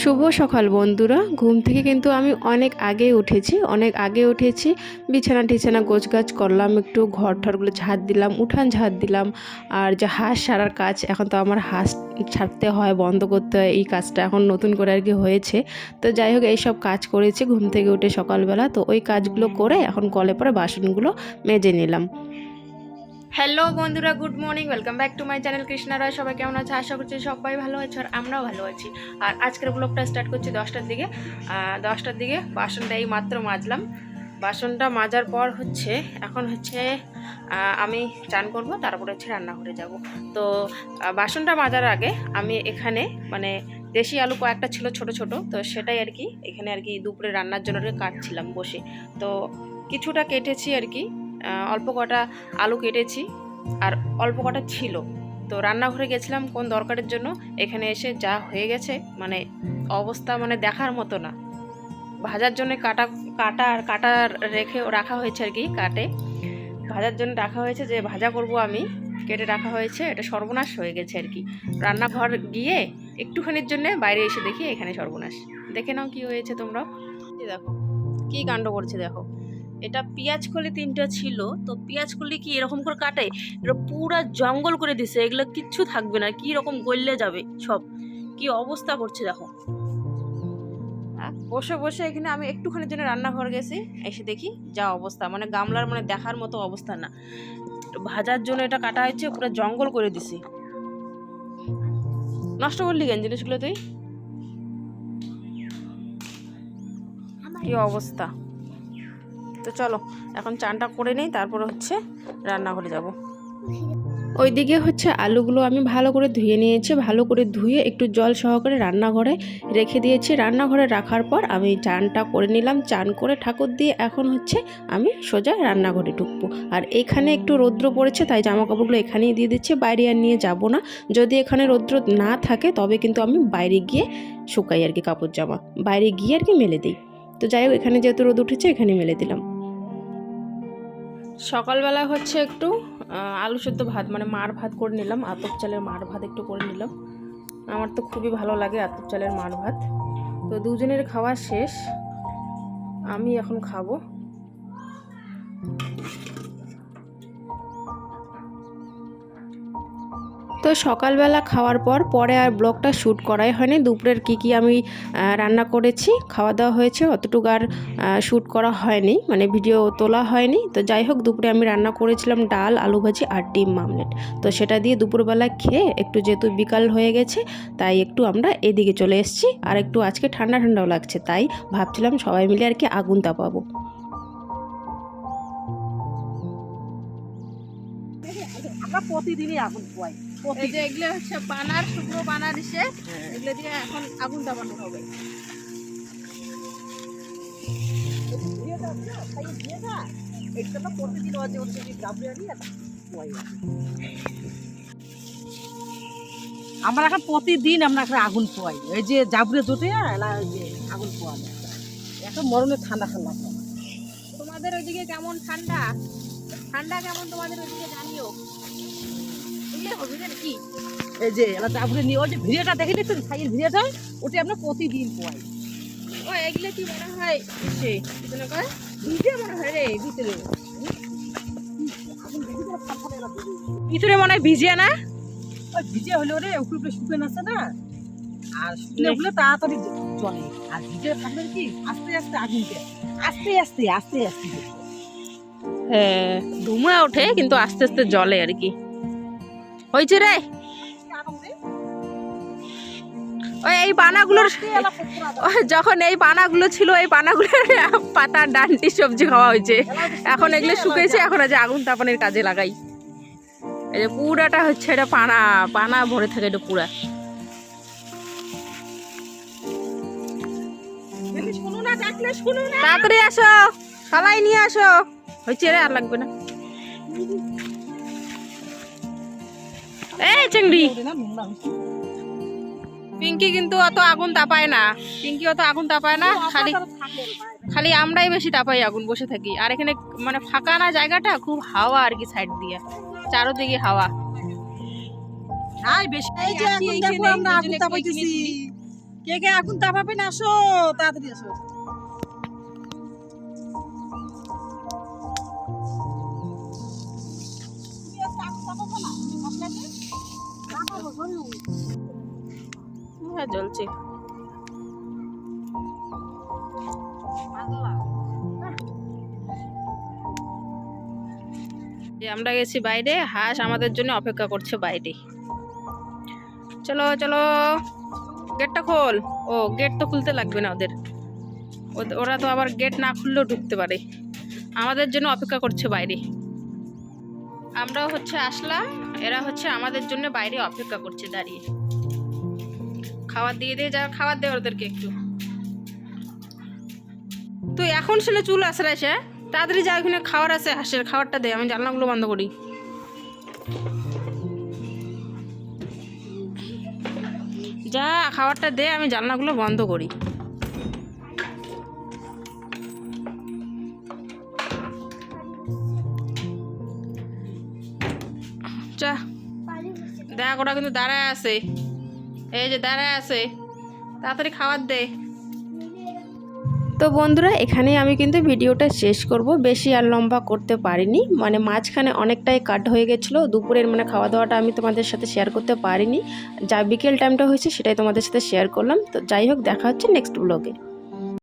শুভ সকাল বন্ধুরা। ঘুম থেকে কিন্তু আমি অনেক আগে উঠেছি, অনেক আগে উঠেছি। বিছানা টিছানা গোছগাছ করলাম, একটু ঘর ঠরগুলো ঝাড় দিলাম, উঠান ঝাড় দিলাম। আর যে হাঁস সারার কাজ, এখন তো আমার হাঁস ছাড়তে হয়, বন্ধ করতে হয়, এই কাজটা এখন নতুন করে আর কি হয়েছে। তো যাই হোক, এইসব কাজ করেছি, ঘুম থেকে উঠে সকালবেলা। তো ওই কাজগুলো করে এখন কলে পরে বাসনগুলো মেজে নিলাম। হ্যালো বন্ধুরা, good morning, welcome back to my channel Krishna Roy. সবাই কেমন আছে? আশা করছি সবাই ভালো আছে আর আমরাও ভালো আছি। আর আজকের ব্লগটা স্টার্ট করছি দশটার দিকে। দশটার দিকে বাসনটা এই মাত্র মাজলাম। বাসনটা মাজার পর হচ্ছে, এখন হচ্ছে আমি চান করব, তারপরে হচ্ছে রান্নাঘরে যাব। তো বাসনটা মাজার আগে আমি এখানে মানে দেশি আলু কয়েকটা ছিল ছোট ছোট, তো সেটাই আর কি, এখানে আর কি দুপুরে রান্নার জন্য কাটছিলাম বসে। তো কিছুটা কেটেছি আর কি অল্প কটা আলু কেটেছি আর অল্প কটা ছিল। তো রান্নাঘরে গেছিলাম কোন দরকারের জন্য, এখানে এসে যা হয়ে গেছে মানে অবস্থা মানে দেখার মতো না। ভাজার জন্য কাটা কাটা আর কাটা রেখে রাখা হয়েছে আর কি কাটে। ভাজার জন্য রাখা হয়েছে যে ভাজা করব আমি, কেটে রাখা হয়েছে, এটা সর্বনাশ হয়ে গেছে আর কি। রান্নাঘর গিয়ে একটুখানির জন্য বাইরে এসে দেখি এখানে সর্বনাশ। দেখে নাও কি হয়েছে তোমরা দেখো, কি কাণ্ড করছে দেখো। এটা পেঁয়াজ কলি তিনটা ছিল, তো পেঁয়াজ কলি কি এরকম করে কাটে? এটা পুরা জঙ্গল করে দিছে, এগুলো কিচ্ছু থাকবে না, কি রকম গললে যাবে সব? কি অবস্থা করছে দেখো। বসে বসে, এখানে আমি একটুখানির জন্য রান্নাঘর গেছি, এসে দেখি যা অবস্থা মানে গামলার মানে দেখার মতো অবস্থা না। ভাজার জন্য এটা কাটা হয়েছে, পুরো জঙ্গল করে দিছি। নষ্ট করলি কেন জিনিসগুলো তুই? কি অবস্থা? তো চলো, এখন চানটা করে নেই, তারপর হচ্ছে রান্নাঘরে যাব। ওইদিকে হচ্ছে আলুগুলো আমি ভালো করে ধুয়ে নিয়েছি, ভালো করে ধুয়ে একটু জল সহকারে রান্নাঘরে রেখে দিয়েছি। রান্নাঘরে রাখার পর আমি চানটা করে নিলাম, চান করে ঠাকুর দিয়ে এখন হচ্ছে আমি সোজা রান্নাঘরে ঢুকবো। আর এখানে একটু রৌদ্র পড়েছে, তাই জামা কাপড়গুলো এখানেই দিয়ে দিচ্ছে, বাইরে আর নিয়ে যাব না। যদি এখানে রৌদ্র না থাকে, তবে কিন্তু আমি বাইরে গিয়ে শুকাই আর কি কাপড় জামা, বাইরে গিয়ে আর কি মেলে দিই। তো যাই হোক, এখানে যেহেতু রোদ উঠেছে, এখানে মেলে দিলাম। সকালবেলা হচ্ছে একটু আলু সেদ্ধ ভাত মানে মার ভাত করে নিলাম, আতপ চালের মার ভাত একটু করে নিলাম। আমার তো খুবই ভালো লাগে আতপ চালের মার ভাত। তো দুজনের খাওয়া শেষ, আমি এখন খাব। তো সকালবেলা খাওয়ার পর পরে আর ব্লগটা শ্যুট করাই হয়নি। দুপুরের কি কি আমি রান্না করেছি, খাওয়া দাওয়া হয়েছে, অতটুকু আর শ্যুট করা হয়নি মানে ভিডিও তোলা হয়নি। তো যাই হোক, দুপুরে আমি রান্না করেছিলাম ডাল, আলু ভাজি আর ডিম মামলেট। তো সেটা দিয়ে দুপুরবেলা খেয়ে একটু যেহেতু বিকাল হয়ে গেছে, তাই একটু আমরা এদিকে চলে এসেছি। আর একটু আজকে ঠান্ডা ঠান্ডাও লাগছে, তাই ভাবছিলাম সবাই মিলে আর কি আগুন তাপাবো। আমরা প্রতিদিনই আগুন পোয়াই। এই যে এগুলো হচ্ছে বানার, শুকনো এগুলো এখন আগুন হবে। প্রতিদিন আমরা এখন প্রতিদিন আমরা এখন আগুন পোয়াই। ওই যে জাবরে জোটে যে আগুন পোয়ানো। এখন মরণে ঠান্ডা ঠান্ডা। তোমাদের ওইদিকে কেমন ঠান্ডা? ঠান্ডা কেমন তোমাদের ওইদিকে জানিও। এই যে জাবরে নিয়ে ওই যে ভিডিওটা দেখে নিচ্ছেন সাইয়ের ভিডিওটা ওটা আমরা প্রতিদিন পোয়াই ও এগুলো কি মনে হয়? সে মনে মনে হয় রে ভিতরে। ভিতরে মনে হয় ভিজে না? ওই ভিজে হলেও রে উপরে উপরে আছে না? আর শুকনো হলে তাড়াতাড়ি জলে আর ভিজে থাকলে কি? আস্তে আস্তে আগুন আস্তে আস্তে আস্তে আস্তে। হ্যাঁ ধুমা ওঠে কিন্তু আস্তে আস্তে জলে আর কি। হয়েছে রে। ওই এই বানাগুলোর যখন এই বানাগুলো ছিল, এই বানাগুলোর পাতা ডান্টি সবজি খাওয়া হয়েছে এখন এগুলো শুকেছে, এখন আছে আগুন তাপনের কাজে লাগাই। এই যে পুরাটা হচ্ছে এটা পানা পানা ভরে থাকে এটা পুরা। তাড়াতাড়ি আসো, সবাই নিয়ে আসো। হয়েছে রে, আর লাগবে না। এই চিংড়ি। পিঙ্কি কিন্তু অত আগুন তাপায় না। পিঙ্কি অত আগুন তাপায় না খালি খালি আমরাই বেশি তাপাই আগুন বসে থাকি। আর এখানে মানে ফাঁকা না জায়গাটা খুব হাওয়া আর কি সাইড দিয়ে। চারোদিকে হাওয়া। কে কে আগুন তাপাবে না আসো তাড়াতাড়ি আসো। হ্যাঁ জ্বলছে। যে আমরা গেছি বাইরে, হাঁস আমাদের জন্য অপেক্ষা করছে বাইরে। চলো চলো, গেটটা খোল। ও, গেট তো খুলতে লাগবে না ওদের। ওদ- ওরা তো আবার গেট না খুললেও ঢুকতে পারে। আমাদের জন্য অপেক্ষা করছে বাইরে। আমরাও হচ্ছে আসলাম। এরা হচ্ছে আমাদের জন্য বাইরে অপেক্ষা করছে, দাঁড়িয়ে। খাবার দিয়ে দিয়ে যা খাবার দেয় ওদেরকে একটু। তো এখন ছেলে চুল আসরাইছে হ্যাঁ? তাড়াতাড়ি যা, ওখানে খাবার আছে হাঁসের খাবারটা দে, আমি জানলাগুলো বন্ধ করি। যা, খাবারটা দে, আমি জানলাগুলো বন্ধ করি। যা। দেখ ওরা কিন্তু দাঁড়ায় আছে। এই যে দাঁড়ায় আছে। তাড়াতাড়ি খাবার দে। তো বন্ধুরা, এখানেই আমি কিন্তু ভিডিওটা শেষ করব। বেশি আর লম্বা করতে পারিনি। মানে মাঝখানে অনেকটাই কাট হয়ে গেছিল। দুপুরের মানে খাওয়া দাওয়াটা আমি তোমাদের সাথে শেয়ার করতে পারিনি। যা বিকেল টাইমটা হয়েছে, সেটাই তোমাদের সাথে শেয়ার করলাম। তো যাই হোক, দেখা হচ্ছে নেক্সট ব্লগে